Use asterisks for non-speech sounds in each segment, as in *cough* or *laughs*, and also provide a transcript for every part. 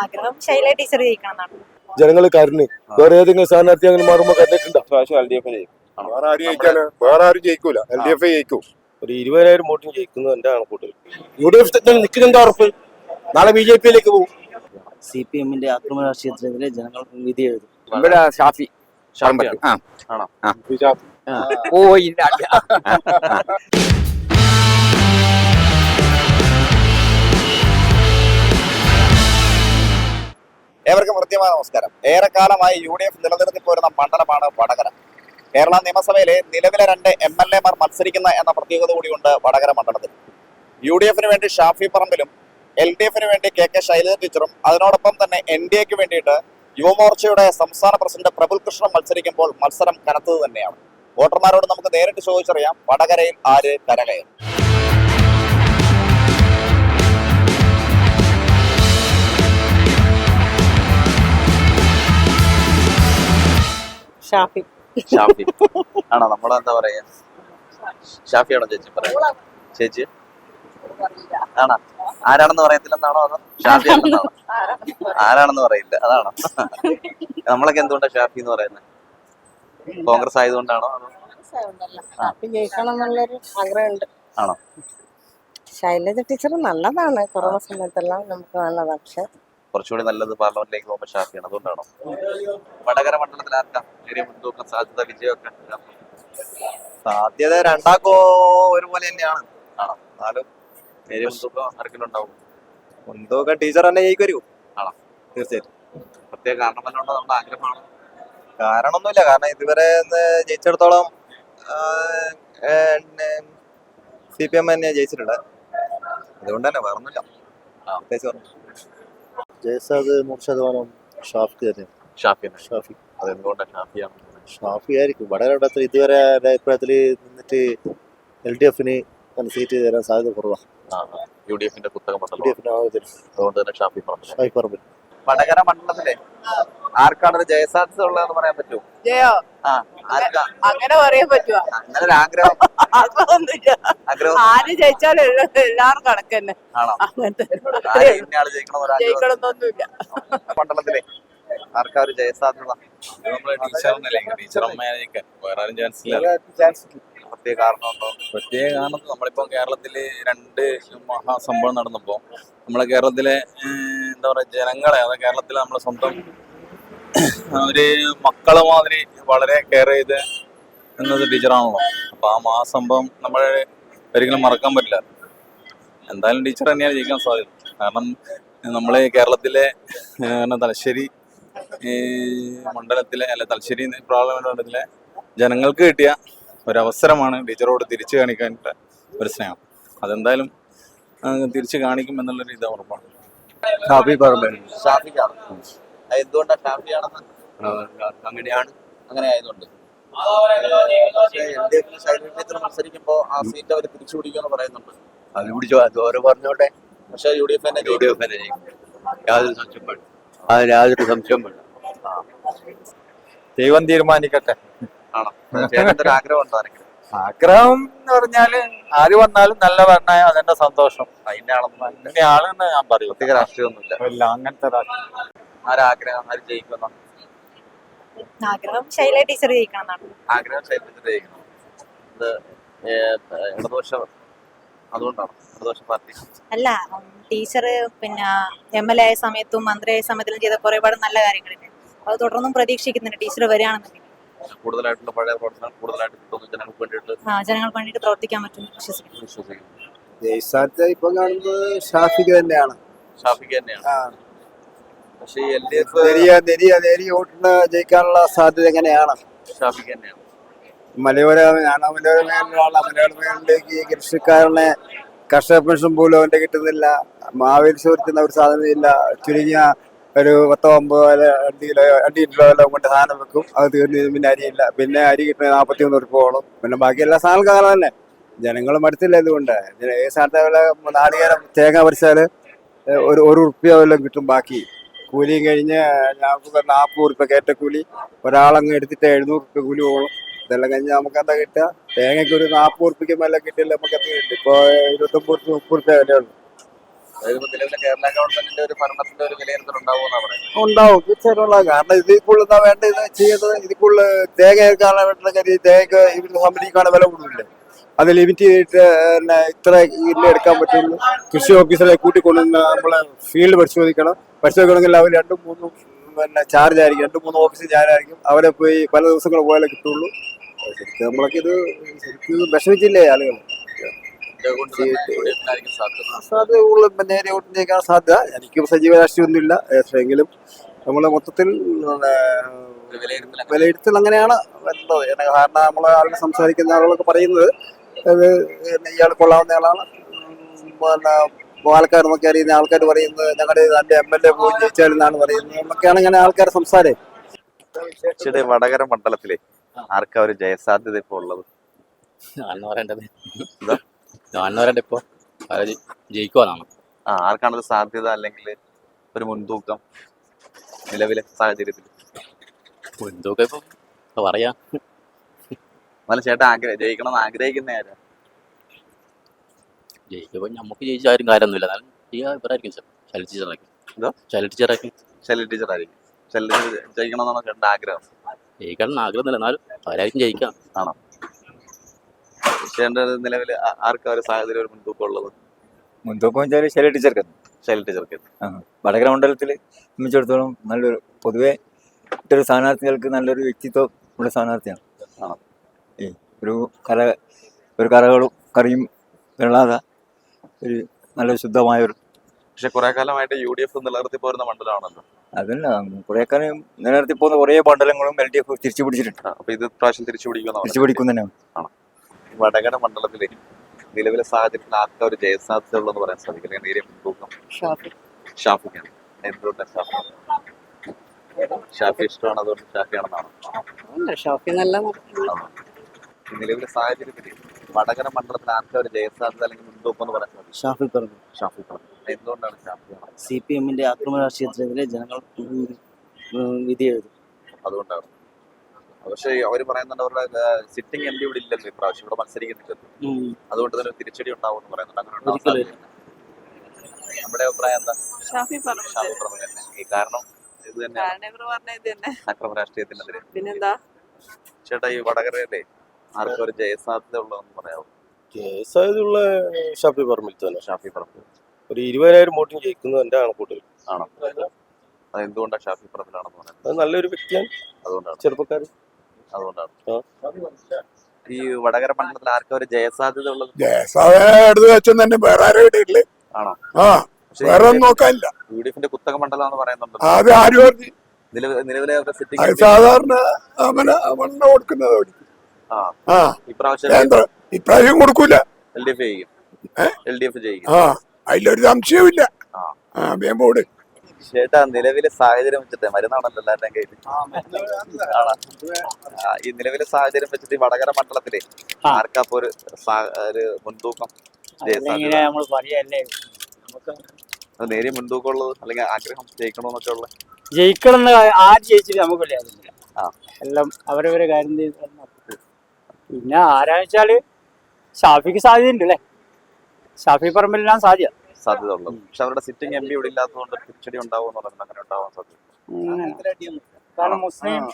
ആഗ്രഹം ശൈല ടീച്ചർ ജയിക്കണം എന്നാണ്. ജനങ്ങൾ കരുണ്. വേറെ ഏതെങ്കിലും സ്ഥാനാർത്ഥി അങ്ങനെ മാറുമ്പോ കണ്ടിട്ടുണ്ടോ പ്രാവശ്യം എൽ ഡി വേറെ ആര് ജയിക്കാന് വേറെ ആരും ജയിക്കൂല. എൽ ഡി എഫ് ജയിക്കൂ. ഒരു ഇരുപതിനായിരം വോട്ടും ജയിക്കുന്നത് എന്റെ കണക്കൂട്ടൽ യു ഡി എഫ് നിൽക്കുന്നുണ്ട് ഉറപ്പ്? നാളെ ബി ജെ പിയിലേക്ക് പോകും. സി പി എമ്മിന്റെ ആക്രമണ രാഷ്ട്രീയത്തിനെതിരെ ജനങ്ങൾ വിധി എഴുതും. ഇവിടെ ഷാഫി. ആണോ? ഓ ഇല്ല. *laughs* ഏവർക്കും കൃത്യമായ നമസ്കാരം. ഏറെക്കാലമായി യു ഡി എഫ് നിലനിർത്തി പോരുന്ന മണ്ഡലമാണ് വടകര. കേരള നിയമസഭയിലെ നിലവിലെ രണ്ട് എം എൽ എമാർ മത്സരിക്കുന്ന എന്ന പ്രത്യേകത കൂടിയുണ്ട് വടകര മണ്ഡലത്തിൽ. യു ഡി എഫിന് വേണ്ടി ഷാഫി പറമ്പിലും എൽ ഡി എഫിന് വേണ്ടി കെ കെ ശൈലജ ടീച്ചറും അതിനോടൊപ്പം തന്നെ എൻ ഡി എക്ക് വേണ്ടിയിട്ട് യുവമോർച്ചയുടെ സംസ്ഥാന പ്രസിഡന്റ് പ്രബുൽ കൃഷ്ണൻ മത്സരിക്കുമ്പോൾ മത്സരം കനത്തത് തന്നെയാണ്. വോട്ടർമാരോട് നമുക്ക് നേരിട്ട് ചോദിച്ചറിയാം വടകരയിൽ ആര് കരകയറും. ഷാഫി. ഷാഫി. ആണോ? നമ്മളെന്താ പറയാ? ഷാഫിയാണോ ചേച്ചി പറയാ? ചേച്ചി? ആണോ? ആരാണെന്ന് പറയത്തില്ലെന്നാണോ അതോ ഷാഫി ആണെന്നാണോ? ആരാണെന്ന് പറയില്ല. അതാണോ? നമ്മളൊക്കെ എന്തുകൊണ്ടാ ഷാഫി എന്ന് പറയുന്നത് കോൺഗ്രസ് ആയതുകൊണ്ടാണോ ആണോ? ശൈലജ ടീച്ചർ നല്ലതാണ്. കൊറോണ സമയത്തെല്ലാം നമുക്ക് നല്ലതാണ്. പക്ഷെ കുറച്ചുകൂടി നല്ലത് പാർലമെന്റിലേക്ക് പോകുമ്പോൾ ഷാഫിയാണ്. അതുകൊണ്ടാണോ? വടകര മണ്ഡലത്തിൽ ആർക്കാം? നേരിയ മുൻതൂക്കം സാധ്യത വിജയമൊക്കെ? സാധ്യത രണ്ടാക്കോ ഒരുപോലെ തന്നെയാണ്. ആണോ? എന്നാലും നേരിയ മുൻതൂക്കം ആർക്കെങ്കിലും ഉണ്ടാവും. മുൻതൂക്കം ടീച്ചർ തന്നെ ജയിക്കുമായിരിക്കും. ആണോ? തീർച്ചയായിട്ടും. പ്രത്യേക കാരണം വല്ലതും ഉണ്ടോ? നമ്മുടെ ആഗ്രഹമാണ്. കാരണമൊന്നുമില്ല. കാരണം ഇതുവരെ ജയിച്ചിടത്തോളം സി പി എം തന്നെ ജയിച്ചിട്ടുണ്ട്. അതുകൊണ്ട് തന്നെ വേറൊന്നുമില്ല. പ്രത്യേകിച്ച് വേറൊന്നും. ജയസാദ് നൂറ് ശതമാനം ഷാഫി തന്നെ. ഷാഫി. ഷാഫി അതെന്തുകൊണ്ടാണ് ഷാഫിയാണ് ഷാഫി ആയിരിക്കും. വളരെ ഇടത്തിൽ ഇതുവരെ എന്റെ അഭിപ്രായത്തിൽ നിന്നിട്ട് എൽ ഡി എഫിന് സീറ്റ് തരാൻ സാധ്യത കുറവാണ് യു ഡി എഫിന്റെ ഡി മണ്ഡലം അതുകൊണ്ട് തന്നെ ഷാഫി ഷാഫി പറമ്പിൽ വടകര മണ്ഡലത്തിലെ? ആർക്കാണ് ജയസാധ്യത ഉള്ളതെന്ന് പറയാൻ പറ്റുമോ? ജയോ? ആ ആർക്കാ? അങ്ങനെ പറയാൻ പറ്റുമോ? അങ്ങനെ ഒരു ആഗ്രഹം? ആര് ജയിച്ചാലും എല്ലാവരും കണക്ക് തന്നെ. ആണോ? അങ്ങനത്തെ ആര് ഇന്നയാൾ ജയിക്കണം ഒരു ആഗ്രഹം ജയിക്കണമെന്നൊന്നുമില്ല. മണ്ഡലത്തിലെ ആർക്കാ ഒരു ജയസാധ്യത നമ്മളെ ടീച്ചറിനല്ലേ ടീച്ചറമ്മയായിരിക്കാൻ വേറെ ആരും ചാൻസ് ഇല്ല പ്രത്യേക കാരണമുണ്ടോ? പ്രത്യേക കാരണം നമ്മളിപ്പോ കേരളത്തിൽ രണ്ട് മഹാസംഭവം നടന്നപ്പോ നമ്മളെ കേരളത്തിലെ ഏഹ്, എന്താ പറയുക ജനങ്ങളെ അതായത് കേരളത്തിലെ നമ്മളെ സ്വന്തം ഒരു മക്കളെ മാതിരി വളരെ കെയർ ചെയ്ത് എന്നത് ടീച്ചറാണല്ലോ അപ്പൊ ആ മഹാസംഭവം നമ്മൾ ഒരിക്കലും മറക്കാൻ പറ്റില്ല. എന്തായാലും ടീച്ചർ തന്നെയാണ് ജയിക്കാൻ സാധ്യത. കാരണം നമ്മളെ കേരളത്തിലെ തലശ്ശേരി മണ്ഡലത്തിലെ അല്ല തലശ്ശേരി പാർലമെന്റ് മണ്ഡലത്തിലെ ജനങ്ങൾക്ക് കിട്ടിയ ഒരവസരമാണ് ടീച്ചറോട് തിരിച്ചു കാണിക്കാനായിട്ട് ഒരു സ്നേഹം. അതെന്തായാലും തിരിച്ചു കാണിക്കും എന്നുള്ളൊരു ഇത് ഉറപ്പാണ്. ഷാഫി പറമ്പിൽ ഷാഫിക്കാണ്. അത് എന്തുകൊണ്ടാ ഷാഫിയാണെന്ന് അങ്ങനെയാണ്. അങ്ങനെ ആയതുകൊണ്ട്. എൽ ഡി എഫിൽ ശൈലജ ടീച്ചർ മത്സരിക്കുമ്പോ ആ സീറ്റ് അവർ തിരിച്ചു പിടിക്കുമെന്ന് പറയുന്നുണ്ട്. അത് പിടിച്ചോ പറഞ്ഞോട്ടെ. പക്ഷെ യു ഡി എഫ് തന്നെ യു ഡി എഫ് തന്നെ യാതൊരു സംശയം വേണ്ട. അത് യാതൊരു സംശയം വേണ്ട. ദൈവം തീരുമാനിക്കട്ടെ. ആണോ? ഒരു ആഗ്രഹം ഉണ്ടോ ആരെങ്കിലും ആഗ്രഹം എന്ന് പറഞ്ഞാൽ ആര് വന്നാലും നല്ല ഭരണമായ അതെന്റെ സന്തോഷം. അതിന്റെ ആളൊന്നും അതിന്റെ ആളെന്ന് ഞാൻ പറയും പ്രത്യേക രാഷ്ട്രീയമൊന്നുമില്ല. ഇല്ല അങ്ങനത്തെ രാഷ്ട്രീയം. ആരാഗ്രഹം ആര് ജയിക്കുന്ന ആഗ്രഹം ശൈല ടീച്ചർ ജയിക്കണം എന്നാണ്. ആഗ്രഹം ശൈലജ ജയിക്കണം. ഇത് ഏ- ഇടതുപക്ഷ അതുകൊണ്ടാണ്? ഇടതുപക്ഷ പാർട്ടി. അല്ല ടീച്ചർ പിന്നെ എം എൽ എ ആയ സമയത്തും മന്ത്രിയായ സമയത്തിലും ചെയ്ത കുറെ നല്ല കാര്യങ്ങളില്ലേ? അത് തുടർന്നും പ്രതീക്ഷിക്കുന്നുണ്ട് ടീച്ചർ വരികയാണെന്നുണ്ടെങ്കിൽ. കൂടുതലായിട്ടുള്ള പഴയ പ്രവർത്തനം കൂടുതലായിട്ട് കിട്ടുന്നു ജനങ്ങൾക്ക് വേണ്ടിയിട്ട് ആ, ജനങ്ങൾക്ക് വേണ്ടിയിട്ട് പ്രവർത്തിക്കാൻ പറ്റും വിശ്വസിക്കുന്നു. വിശ്വസിക്കുന്നു. ജയസാദ് ഇപ്പൊ കാണുന്നത് ഷാഫിക്ക് തന്നെയാണ്. ഷാഫിക്ക് തന്നെയാണ്. പക്ഷേ എൽ ഡി എഫ് നേരിയ നേരിയ നേരിയ വോട്ടിന് ജയിക്കാനുള്ള സാധ്യത എങ്ങനെയാണ്? ഷാഫിക്ക് തന്നെയാണ്. മലയോര ഞാൻ മലയോര മേഖലയിലുള്ള മലയോര മേഖലയിലേക്ക് കൃഷിക്കാരനെ കർഷക പെൻഷൻ പോലും അവന്റെ കിട്ടുന്നില്ല. മാവേലി ചോദിക്കുന്ന ഒരു സാധനമില്ല ചുരുങ്ങിയ ഒരു പത്തോ അമ്പതോ അല്ല രണ്ട് കിലോ രണ്ട് കിലോ എല്ലാം കൊണ്ട് സാധനം വെക്കും. അത് തീർന്നു പിന്നെ അരിയില്ല പിന്നെ അരി കിട്ടുന്നത് നാൽപ്പത്തി മൂന്ന് ഉറുപ്പോളം പിന്നെ ബാക്കി എല്ലാ സാധനങ്ങളും അങ്ങനെ തന്നെ. ജനങ്ങൾ മടുത്തില്ല ഇതുകൊണ്ട്. ഈ സാധനത്തെ വില നാളികേരം തേങ്ങ പറിച്ചാൽ ഒരു ഒരു ഉറുപ്പ്യ വല്ലതും കിട്ടും ബാക്കി. കൂലിയും കഴിഞ്ഞ് ഞങ്ങൾക്ക് നാൽപ്പത് ഉറുപ്പ്യ കയറ്റക്കൂലി. ഒരാളങ്ങ് എടുത്തിട്ട് എഴുന്നൂറ് ഉറുപ്പ്യ കൂലി പോകണം ഇതെല്ലാം കഴിഞ്ഞ് നമുക്ക് എന്താ കിട്ടുക. തേങ്ങയ്ക്ക് ഒരു നാൽപ്പത് ഉറുപ്പിക്ക് മേലെ കിട്ടില്ല നമുക്ക് എന്ത് കിട്ടും ഇപ്പൊ ഇരുപത്തൊമ്പത് ഉറുപ്പ്യ മുപ്പത് ഉറുപ്പ്യ വിലയുള്ളൂ. ഉണ്ടാവും തീർച്ചയായിട്ടും കാരണം ഇതിപ്പോൾ എന്താ വേണ്ടത്? ചെയ്യേണ്ടത് ഇതിപ്പോൾ തേങ്ങ എടുക്കാനുള്ള വേണ്ടുന്ന കാര്യം തേങ്ങ ഇവരുടെ കമ്പനിക്കാണ് വില കൂടുതലില്ലേ അത് ലിമിറ്റ് ചെയ്തിട്ട് ഇത്ര ഇല്ല എടുക്കാൻ പറ്റുള്ളൂ കൃഷി ഓഫീസറെ കൂട്ടിക്കൊണ്ടുവന്ന് നമ്മളെ ഫീൽഡ് പരിശോധിക്കണം. പരിശോധിക്കണമെങ്കിൽ അവർ രണ്ടും മൂന്നും പിന്നെ ചാർജ് ആയിരിക്കും. രണ്ടും മൂന്നും ഓഫീസിൽ ചാർജായിരിക്കും അവരെ പോയി പല ദിവസങ്ങൾ പോയാലേ കിട്ടുള്ളൂ. ശരിക്കും നമ്മളൊക്കെ ഇത് ശരിക്കും വിഷമിച്ചില്ലേ ആളുകൾ സാധ്യത. കൂടുതൽ നേരെ വോട്ടിനേക്കാൻ സാധ്യത എനിക്ക് സജീവ രാഷ്ട്രീയമൊന്നുമില്ല. പക്ഷേങ്കിലും നമ്മൾ മൊത്തത്തിൽ നമ്മളെ മൊത്തത്തിൽ വിലയിരുത്തൽ അങ്ങനെയാണ് വരുന്നത്. കാരണം നമ്മളെ ആളുകൾ സംസാരിക്കുന്ന ആളുകളൊക്കെ പറയുന്നത് അത് ഇയാൾ കൊള്ളാവുന്ന ആളാണ്. പിന്നെ ആൾക്കാർ നോക്കി അറിയുന്ന ആൾക്കാർ പറയുന്നത് ഞങ്ങളുടെ എന്റെ എം എൽ എ പോയി ജയിച്ചാലെന്നാണ് പറയുന്നത്. എന്നൊക്കെയാണ് ഇങ്ങനെ ആൾക്കാർ സംസാരം. വടകര മണ്ഡലത്തിലെ ആർക്കാ ഒരു ജയസാധ്യത ഇപ്പോൾ ഉള്ളത്? പറയേണ്ടത്. ഞാനെന്ന് പറയേണ്ടത് ഇപ്പൊ ജയിക്കുവാനാണ് ആ ആർക്കാണത് സാധ്യത അല്ലെങ്കിൽ ഒരു മുൻതൂക്കം നിലവിലെ സാഹചര്യത്തിൽ? മുൻതൂക്കം ഇപ്പൊ പറയാ. എന്നാലും ചേട്ടാ ആഗ്രഹം ജയിക്കണം എന്ന് ആഗ്രഹിക്കുന്ന ആരാ? ജയിക്കുമ്പോ നമുക്ക് ജയിച്ചാരും കാര്യമൊന്നുമില്ല. എന്നാലും ഈ ഇവരായിരിക്കും ശൈല ടീച്ചറായിരിക്കും. എന്തോ? ശൈല ടീച്ചറായിരിക്കും. ശൈലജ ടീച്ചറായിരിക്കും. ശൈലജ ജയിക്കണം എന്നാണ് ചേട്ടന്റെ ആഗ്രഹം? ജയിക്കണം ആഗ്രഹമൊന്നുമില്ല. എന്നാലും അവരായിരിക്കും ജയിക്കാം ചേട്ടന്റെ നിലവിൽ ആർക്കാ ഒരു സാഹചര്യം ഒരു മുൻതൂക്കം ഉള്ളത്? മുൻതൂക്കം വെച്ചാൽ ശൈല ടീച്ചർക്ക് ശൈല ടീച്ചർക്ക് വടകര മണ്ഡലത്തിൽ സംബന്ധിച്ചിടത്തോളം നല്ലൊരു പൊതുവെ മറ്റൊരു സ്ഥാനാർത്ഥികൾക്ക് നല്ലൊരു വ്യക്തിത്വം ഉള്ള സ്ഥാനാർത്ഥിയാണ്. ഏ ഈ ഒരു കല ഒരു കറകളും കറിയും വെള്ളാതെ ഒരു നല്ല ശുദ്ധമായ ഒരു പക്ഷെ കുറെ കാലമായിട്ട് യു ഡി എഫ് നിലനിർത്തി പോരുന്ന മണ്ഡലമാണല്ലോ. അതല്ല കുറേ കാലം നിലനിർത്തി പോകുന്ന കുറേ മണ്ഡലങ്ങളും എൽ ഡി എഫ് തിരിച്ചു പിടിച്ചിട്ടുണ്ട് അപ്പൊ ഇത് പ്രാവശ്യം തിരിച്ചു പിടിക്കുന്ന തിരിച്ചു പിടിക്കും തന്നെയാണ് വടകര മണ്ഡലത്തിലെ നിലവിലെ സാഹചര്യത്തിൽ ആർക്കാ ഒരു ജയസാധ്യത ഉള്ളെന്ന് പറയാൻ സാധിക്കില്ല. നേരെ മുൻതൂക്കം ഷാഫിക്കാണ്. എന്തുകൊണ്ടാണ് ഷാഫി? ഷാഫി ഇഷ്ടമാണ് അതുകൊണ്ട് ഷാഫിയാണെന്നാണ് ഷോപ്പിൽ നല്ല നിലവിലെ സാഹചര്യത്തിൽ വടകര മണ്ഡലത്തിൽ ആർക്കാ ഒരു ജയസാധ്യത അല്ലെങ്കിൽ മുൻതൂക്കം എന്ന് പറയാൻ സാധിക്കും ഷാഫി പറഞ്ഞു. ഷാഫി പറഞ്ഞു. എന്തുകൊണ്ടാണ് ഷാഫി സി പി എമ്മിന്റെ ആക്രമണ രാഷ്ട്രീയത്തിനെതിരെ ജനങ്ങൾ ഉം, ഉം, വിധി എഴുതും. അതുകൊണ്ടാണ്. പക്ഷേ അവർ പറയുന്നുണ്ട് അവരുടെ സിറ്റിംഗ് എം പി ഇവിടെ ഇല്ലല്ലോ ഇപ്രാവശ്യം. ഇവിടെ മത്സരിക്കുന്നില്ലല്ലോ. അതുകൊണ്ട് തന്നെ ഒരു തിരിച്ചടി ഉണ്ടാവും എന്ന് പറയുന്നുണ്ട്. അങ്ങനെ ഒരിക്കലും നമ്മുടെ അഭിപ്രായം എന്താ? ഷാഫി പറഞ്ഞു ഈ കാരണം ഇത് തന്നെ. അക്രമ രാഷ്ട്രീയത്തിനെതിരെ പിന്നെന്താ? ചേട്ടാ ഈ വടകരയിലെ ആർക്കും ഒരു ജയസാധ്യത ഉള്ളതെന്ന് പറയാമോ ജയസാധ്യതയുള്ള ഷാഫി പറമ്പിൽ തന്നെ. ഷാഫി പറമ്പിൽ. ഒരു ഇരുപതിനായിരം വോട്ടിന് ജയിക്കുന്നത് എന്റെ കണക്കൂട്ടൽ ആണോ? അത് എന്തുകൊണ്ടാണ് ഷാഫി പറമ്പിലാണെന്ന് പറയുന്നത്? അത് നല്ലൊരു വ്യക്തിയാണ്. അതുകൊണ്ടാണ്. ചെറുപ്പക്കാർ അതുകൊണ്ടാണ്. ഈ വടകര മണ്ഡലത്തിൽ ആർക്കും ഒരു ജയസാധ്യത ഉള്ളത്? എടുത്ത് തന്നെ വേറെ ആരും ഇടയില്ല. ആണോ? ആ വേറെ ഒന്നും നോക്കാനില്ല. യു ഡി എഫിന്റെ കുത്തക മണ്ഡലം എന്ന് പറയുന്നുണ്ട്. അത് ആര് പറഞ്ഞു? നിലവിലെ നിലവിലെ സിറ്റിംഗ് സാധാരണ അവന് അവനെ കൊടുക്കുന്നത്. ആ. ആ. ഇപ്രാവശ്യം കേന്ദ്ര ഇപ്രാവശ്യം കൊടുക്കൂല. എൽ ഡി എഫ് ചെയ്യും ഏ? എൽ ഡി എഫ് ജയിക്കും. ആ. അതിലൊരു സംശയവുമില്ല. ആ. ആ വേമ്പോട് ചേട്ടാ നിലവിലെ സാഹചര്യം വെച്ചിട്ട് മരുന്നാണല്ലോ എല്ലാവരുടെയും കയ്യിൽ ആണോ? ഈ നിലവിലെ സാഹചര്യം വെച്ചിട്ട് ഈ വടകര മണ്ഡലത്തിലെ ആർക്കപ്പോ ഒരു ഒരു മുൻതൂക്കം നേരി നേരിയ മുൻതൂക്കം ഉള്ളത് അല്ലെങ്കിൽ ആഗ്രഹം ജയിക്കണമെന്നൊക്കെ ഉള്ളത് ജയിക്കണം ആര് ജയിച്ചിട്ട് നമുക്ക് എല്ലാം അവരവരെ കാര്യം പിന്നെ ആരാച്ചാൽ വെച്ചാൽ ഷാഫിക്ക് സാധ്യത ഉണ്ട് അല്ലേ? ഷാഫി പറമ്പിലെല്ലാം സാധ്യത. സാധ്യത ഉള്ളത് പക്ഷെ അവരുടെ സിറ്റിംഗ് എം പി ഇവിടെ ഇല്ലാത്തതുകൊണ്ട് തിരിച്ചടി ഉണ്ടാവും അങ്ങനെ ഉണ്ടാവാൻ സാധ്യത. കാരണം മുസ്ലിം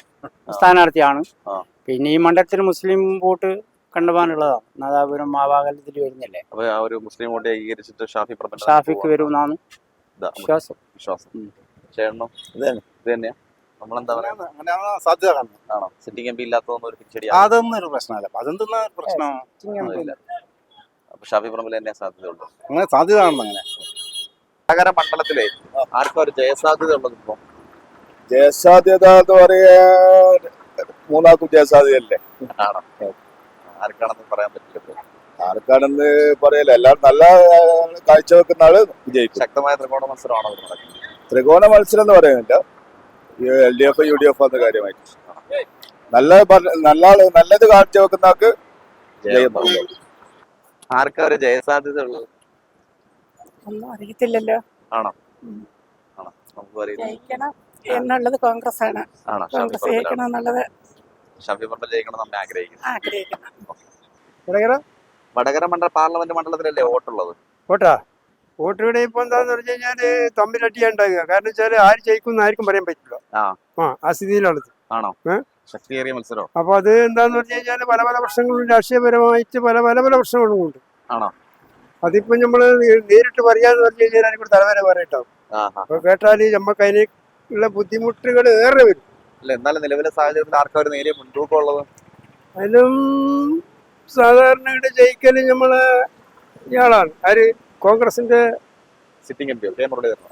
സ്ഥാനാർത്ഥിയാണ്. പിന്നെ ഈ മണ്ഡലത്തിൽ മുസ്ലിം വോട്ട് കണ്ടുപോകാനുള്ളതാണ്. നാദാപുരം മാവാകലത്തിൽ വരുന്നില്ലേ? അപ്പൊ ആ ഒരു മുസ്ലിം വോട്ട് ഏകീകരിച്ചിട്ട് ഷാഫി ഷാഫിക്ക് വരുമെന്നാണ് വിശ്വാസം. വിശ്വാസം. ഇതാണ്. ഇത് തന്നെയാ? നമ്മളെന്താ പറയാ? അങ്ങനെയാണ് സാധ്യത ആണോ? സിറ്റിംഗ് എം പി ഇല്ലാത്തതൊന്നും ഒരു തിരിച്ചടി അതൊന്നും ഒരു പ്രശ്നമല്ല. അതെന്തെന്നാ പ്രശ്നം? ഷാഫി പറമ്പിൽ തന്നെ സാധ്യതയുള്ളൂ അങ്ങനെ സാധ്യത കാണുന്നു അങ്ങനെ. വടകര മണ്ഡലത്തിലെ ആർക്കും ഒരു ജയസാധ്യത ഉള്ളത് ഇപ്പൊ? ജയസാധ്യത എന്ന് പറയാ മൂന്നാക്കും ജയസാധ്യതയല്ലേ? ആണോ? ആർക്കാണെന്ന് പറയാൻ പറ്റില്ല. ആർക്കാണെന്ന് പറയല എല്ലാവരും നല്ല കാഴ്ചവെക്കുന്ന ആൾ വിജയിക്കും. ശക്തമായ ത്രികോണ മത്സരമാണോ ത്രികോണ മത്സരം എന്ന് പറയുന്നില്ല. L D F U D F എന്ന കാര്യമായിട്ട്. നല്ല നല്ല നല്ലത് കാഴ്ചവെക്കുന്ന ആൾക്ക് ജയം. ആർക്കാ ഒരു ജയസാധ്യത ഉള്ളത് ഒന്നും അറിയത്തില്ലല്ലോ. ആണോ? ആണോ? നമുക്ക് അറിയില്ല. ജയിക്കണം എന്നുള്ളത് കോൺഗ്രസ് ആണ്? കോൺഗ്രസ് ജയിക്കണം എന്നുള്ളത് ഷാഫി പറമ്പിൽ ജയിക്കണം നമ്മൾ ആഗ്രഹിക്കുന്നു. ആഗ്രഹിക്കണം വടകര? മണ്ഡല പാർലമെന്റ് മണ്ഡലത്തിലല്ലേ വോട്ടുള്ളത്? വോട്ടാ? വോട്ടുകളുടെ ഇപ്പൊ എന്താന്ന് പറഞ്ഞു കഴിഞ്ഞാൽ തമ്മിലടിയാ ഉണ്ടാകുക കാരണം വെച്ചാൽ ആര് ജയിക്കും ആർക്കും പറയാൻ പറ്റില്ല. ആ. ആ സ്ഥിതിയിലുള്ളത് ആണോ? ശക്തിയേറിയ മത്സരം? അപ്പൊ അത് എന്താന്ന് പറഞ്ഞു കഴിഞ്ഞാൽ പല പല പ്രശ്നങ്ങളും രാഷ്ട്രീയപരമായിട്ട് പല പല പല പ്രശ്നങ്ങളും ഉണ്ട്. ആണോ? അതിപ്പോ നമ്മൾ നേരിട്ട് പറയാന്ന് പറഞ്ഞു കഴിഞ്ഞാൽ അതിന് തലവരെ പറയട്ടാവും അപ്പൊ കേട്ടാൽ നമുക്ക് അതിനുള്ള ബുദ്ധിമുട്ടുകൾ ഏറെ വരും. അല്ല എന്നാലും നിലവിലെ സാഹചര്യത്തിൽ ആർക്കാ ഒരു നേരിയ മുൻതൂക്കമുള്ളത് അതിലും സാധാരണ ജയിക്കൽ നമ്മൾ ഇയാളാണ്. ആര്? കോൺഗ്രസിന്റെ സിറ്റിംഗ് എം പി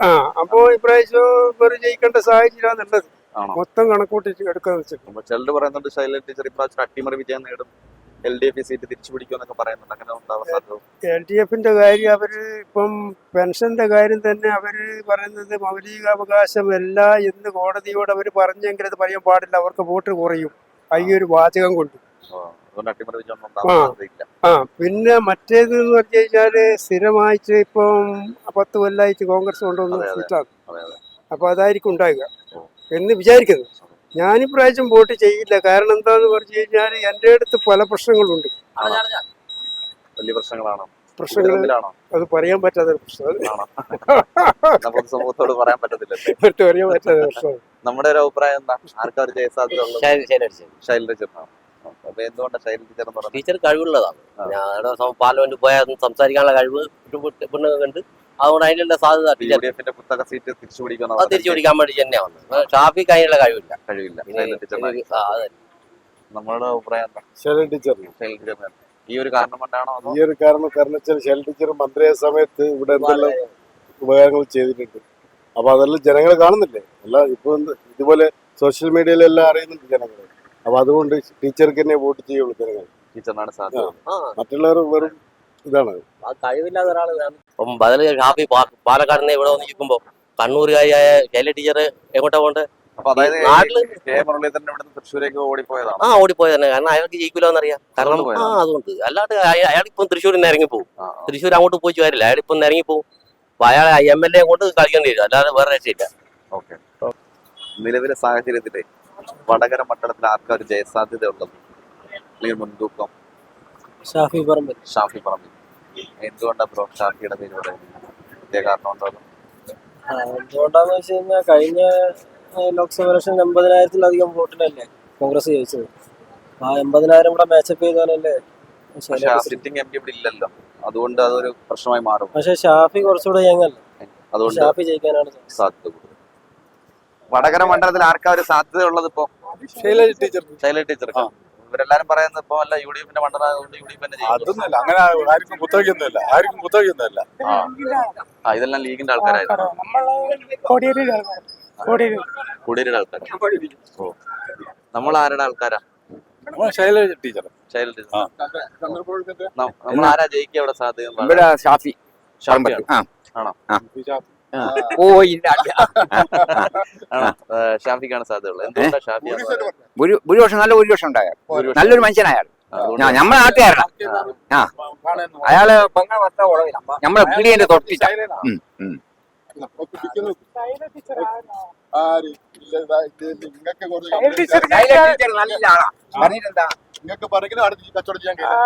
ആ അപ്പോ ഇപ്രാവശ്യം വെറും ജയിക്കേണ്ട സാഹചര്യമാണ് ഉള്ളത്. മൊത്തം കണക്കൂട്ടി എടുക്കാന്ന് പറയുന്നുണ്ട് ശൈലജ ടീച്ചർ ഇപ്രാവശ്യം അട്ടിമറി വിജയം നേടും. എൽ ഡി എഫ് സീറ്റ് തിരിച്ചു പിടിക്കുമെന്നൊക്കെ പറയുന്നുണ്ട്. അങ്ങനെ ഉണ്ടാവാൻ സാധ്യത എൽ ഡി എഫിന്റെ കാര്യം അവർ ഇപ്പം പെൻഷന്റെ കാര്യം തന്നെ അവർ പറയുന്നത് മൗലികാവകാശമല്ല എന്ന് കോടതിയോട് അവർ പറഞ്ഞെങ്കിൽ അത് പറയാൻ പാടില്ല. അവർക്ക് വോട്ട് കുറയും. ഒരു വാചകം കൊണ്ട്. ആ. പിന്നെ മറ്റേത് എന്ന് പറഞ്ഞു കഴിഞ്ഞാൽ സ്ഥിരമായിട്ട് ഇപ്പം പത്ത് കൊല്ലായിട്ട് കോൺഗ്രസ് കൊണ്ടുവന്ന. സീറ്റാണ്. അപ്പൊ അതായിരിക്കും ഉണ്ടാകുക എന്ന് വിചാരിക്കുന്നു ഞാനിപ്രാവശ്യം വോട്ട് ചെയ്യില്ല. കാരണം എന്താന്ന് പറഞ്ഞു കഴിഞ്ഞാൽ എന്റെ അടുത്ത് പല പ്രശ്നങ്ങളുണ്ട്. വലിയ പ്രശ്നങ്ങളാണോ? പ്രശ്നങ്ങൾ അത് പറയാൻ പറ്റാത്ത സമൂഹത്തോട് പറയാൻ പറ്റത്തില്ല ഇവർക്ക് പറയാൻ പറ്റാത്ത പ്രശ്നം. നമ്മുടെ ഒരു അഭിപ്രായം എന്താ? ആർക്കാ ഒരു ജയസാധ്യത ശൈലജ ടീച്ചർ കഴിവുള്ളതാണ്. ഞാൻ പാർലമെന്റ് പോയാൽ സംസാരിക്കാനുള്ള കഴിവ് പെണ്ണുങ്ങൾക്ക് ഉണ്ട് അതുകൊണ്ട് അതിനുള്ള സാധ്യത യു ടീച്ചർ ഡി പുസ്തക സീറ്റ് തിരിച്ചു അത് തിരിച്ചു പിടിക്കാൻ വേണ്ടി തന്നെയാണ്. വന്നത് ഷാഫിക്ക് അതിനുള്ള കഴിവില്ല. കഴിവില്ല. നമ്മളുടെ അഭിപ്രായം ടീച്ചർ ഈ ഒരു കാരണം കൊണ്ടാണോ ഈ ഒരു കാരണം കാരണം വെച്ചാൽ ശൈലജ ടീച്ചർ മന്ത്രിയായ സമയത്ത് ഇവിടെ എന്തെല്ലാം ഉപകാരങ്ങൾ ചെയ്തിട്ടുണ്ട്. അപ്പൊ അതെല്ലാം ജനങ്ങൾ കാണുന്നില്ലേ? അല്ല ഇപ്പൊ ഇതുപോലെ സോഷ്യൽ മീഡിയയിലെല്ലാം അറിയുന്നുണ്ട് ജനങ്ങൾ. അപ്പൊ അതുകൊണ്ട് ടീച്ചർക്ക് തന്നെ വോട്ട് ചെയ്യുള്ളൂ ജനങ്ങൾ. ടീച്ചറിനാണ് സാധ്യത. മറ്റുള്ളവർ വെറും ഇതാണ്. ആ കഴിവില്ലാത്ത ഒരാൾ ഇപ്പം ബദൽ ഷാഫി പാലക്കാടിനെ പാലക്കാട് നിന്ന് ഇവിടെ വന്ന് നിൽക്കുമ്പോ കണ്ണൂരുകാരിയായ ശൈല ടീച്ചർ എങ്ങോട്ടാ പോണ്ട് നാട്ടിൽ തൃശ്ശൂരേക്ക് ഓടിപ്പോയതാണ്. ആ ഓടിപ്പോയത് തന്നെ കാരണം അയാൾക്ക് ജയിക്കില്ലെന്നറിയാം അറിയാം കാരണം അതുകൊണ്ട് ആ. അതുകൊണ്ട്. അല്ലാണ്ട് അയാൾ അയാളിപ്പം തൃശ്ശൂരിൽ നിന്ന് ഇറങ്ങി പോകും. തൃശ്ശൂർ അങ്ങോട്ട് പോയി വരില്ല അയാളിപ്പം ഇറങ്ങി പോകും അപ്പൊ അയാളെ എം എൽ എ കൊണ്ട് കളിക്കേണ്ടി വരും. അല്ലാതെ വേറെ രക്ഷയില്ല. ഓക്കെ. നിലവിലെ സാഹചര്യത്തിലെ വടകര മണ്ഡലത്തിൽ ആർക്കാ ഒരു ജയസാധ്യത ഉള്ളത് അല്ലെങ്കിൽ മുൻതൂക്കം? ഷാഫി പറമ്പിൽ ഷാഫി പറമ്പിൽ. എന്തുകൊണ്ടാ ബ്രോ ഷാഫിയുടെ പേര് പറയുന്നത് പ്രത്യേക കാരണം ഉണ്ടോ? എന്തുകൊണ്ടാന്ന് വെച്ച് കഴിഞ്ഞാൽ കഴിഞ്ഞ ലോക്സഭ ഇലക്ഷൻ എൺപതിനായിരത്തിലധികം വോട്ടിനല്ലേ കോൺഗ്രസ് ജയിച്ചത്. ആ എൺപതിനായിരം കൂടെ മാച്ചപ്പ് ചെയ്താലല്ലേ സിറ്റിംഗ് എം പി ഇവിടെ ഇല്ലല്ലോ. അതുകൊണ്ട് അതൊരു പ്രശ്നമായി മാറും. പക്ഷെ ഷാഫി കുറച്ചുകൂടെ യങ്ങല്ലേ അതുകൊണ്ട് ഷാഫി ജയിക്കാനാണ് സാധ്യത കൂടുതൽ. വടകര മണ്ഡലത്തിൽ ആർക്കാ ഒരു സാധ്യത ഉള്ളത് ഇപ്പോ? ശൈല ടീച്ചർ ശൈല ടീച്ചർ ഇവരെല്ലാരും പറയുന്നത് ഇപ്പൊ അല്ല യു ഡി എഫിന്റെ മണ്ഡലമായതുകൊണ്ട് യു ഡി എഫ് തന്നെ ജയിക്കും. അതൊന്നുമില്ല. അങ്ങനെ ആർക്കും കുത്തകയൊന്നുമില്ല. ആർക്കും കുത്തകയൊന്നുമില്ല. ആ. ഇതെല്ലാം ലീഗിന്റെ ആൾക്കാരായിരുന്നു. കുടിയേരുടെ ആൾക്കാർ ഓ. നമ്മൾ ആരുടെ ആൾക്കാരാ? ശൈലജ ടീച്ചർ ശൈല ടീച്ചർ നമ്മൾ ആരാ ജയിക്കുക ഇവിടെ സാധ്യത ഇവിടെ ഷാഫി? ആ. ആണോ? ഓ ഇല്ല ആണോ? ഷാഫിക്കാണ് സാധ്യതയുള്ളത്. എന്തുകൊണ്ടാ ഷാഫി ഒരു ഒരു നല്ല ഭൂരിപക്ഷം ഉണ്ടായാൽ. ഉണ്ടായ നല്ലൊരു മനുഷ്യനായാൽ. നമ്മളെ നാട്ടുകാരനാ. ആ. അയാൾ ഭർത്താവ് ഉളവില നമ്മളെ കഴിയും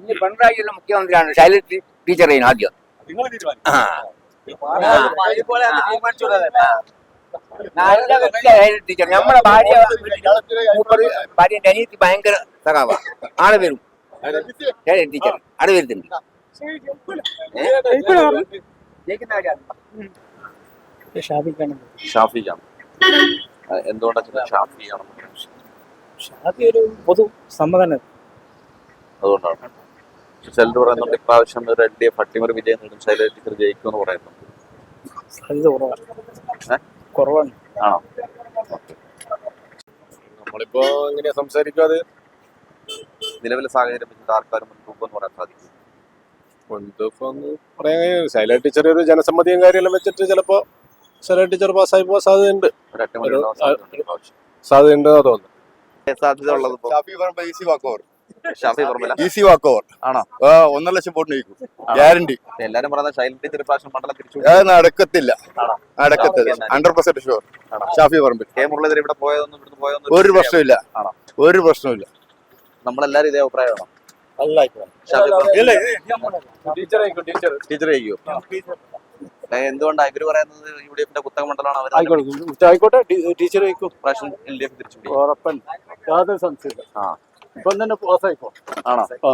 ഇനി പിണറായിയുള്ള മുഖ്യമന്ത്രിയാണ് ശൈല ടീച്ചർ ആദ്യം. നിങ്ങൾ തീരുമാനിക്കും ആ. നല്ല വ്യക്തിയാ ശൈല ടീച്ചർ. നമ്മളെ ഭാര്യ ഭാര്യന്റെ അനിയത്തി ഭയങ്കര സഖാവ. ആൾ വരും. ടീച്ചർ ആൾ വരുന്നുണ്ട്. ഷാഫി ഒരു പൊതു സമ്മതന അതുകൊണ്ടാണ്. ചിലർ പറയുന്നുണ്ട് ഇപ്രാവശ്യം ഒരു എൽ ഡി എഫ് അട്ടിമറി വിജയം നേടും ശൈലജ ടീച്ചർ ജയിക്കും എന്ന് പറയുന്നുണ്ട് സാധ്യത കുറവാണ്. ആ. നമ്മളിപ്പോ ഇങ്ങനെ സംസാരിക്കാതെ നിലവിലെ സാഹചര്യം വെച്ചിട്ട് ആൾക്കാരും മുൻതൂക്കം എന്ന് പറയാൻ സാധിക്കും. മുൻതൂക്കം എന്ന് പറയാൻ കഴിയും. ശൈല ടീച്ചർ ഒരു ജനസമ്മതിയും കാര്യമെല്ലാം വെച്ചിട്ട് ചിലപ്പോ ശൈല ടീച്ചർ പാസ്സായി പോകാൻ സാധ്യതയുണ്ട്. സാധ്യതയുണ്ടെന്നാ തോന്നുന്നു. സാധ്യത ഉള്ളത് ഷാഫി പറമ്പ ഈസി വാക്ക് ഓവർ പറമ്പില ഈസി വാക്ക് ഓവർ ആണോ ഒന്നര ലക്ഷം വോട്ട് ജയിക്കും. ഗ്യാരണ്ടി എല്ലാരും പറയുന്നത് ശൈലി ഇപ്രാവശ്യം മണ്ഡലം തിരിച്ചു നടക്കത്തില്ല. ആണോ? നടക്കത്തില്ല. ഹൺഡ്രഡ് പെർസെന്റ് ഷുവർ ആണോ? ഷാഫി പറമ്പിൽ. കെ മുരളീധരൻ ഇവിടെ പോയതൊന്നും ഇവിടുന്ന് പോയതൊന്നും ഒരു പ്രശ്നമില്ല ആണോ? ഒരു പ്രശ്നമില്ല നമ്മളെല്ലാരും ഇതേ അഭിപ്രായമാണോ നല്ല അഭിപ്രായം ഷാഫി പറമ്പിൽ ടീച്ചർ ജയിക്കുമോ എന്തുകൊണ്ടാണ് ഇവർ പറയുന്നത് യു ഡി എഫിന്റെ കുത്തക മണ്ഡലമാണ് അവർ ആയിക്കോട്ടെ ടീച്ചർ പ്രാവശ്യം എൽ ഡി എഫ് തിരിച്ചു. യാതൊരു സംശയമില്ല ആ. ഇപ്പം തന്നെ പാസ്സായിക്കോ ആണോ. ഇപ്പൊ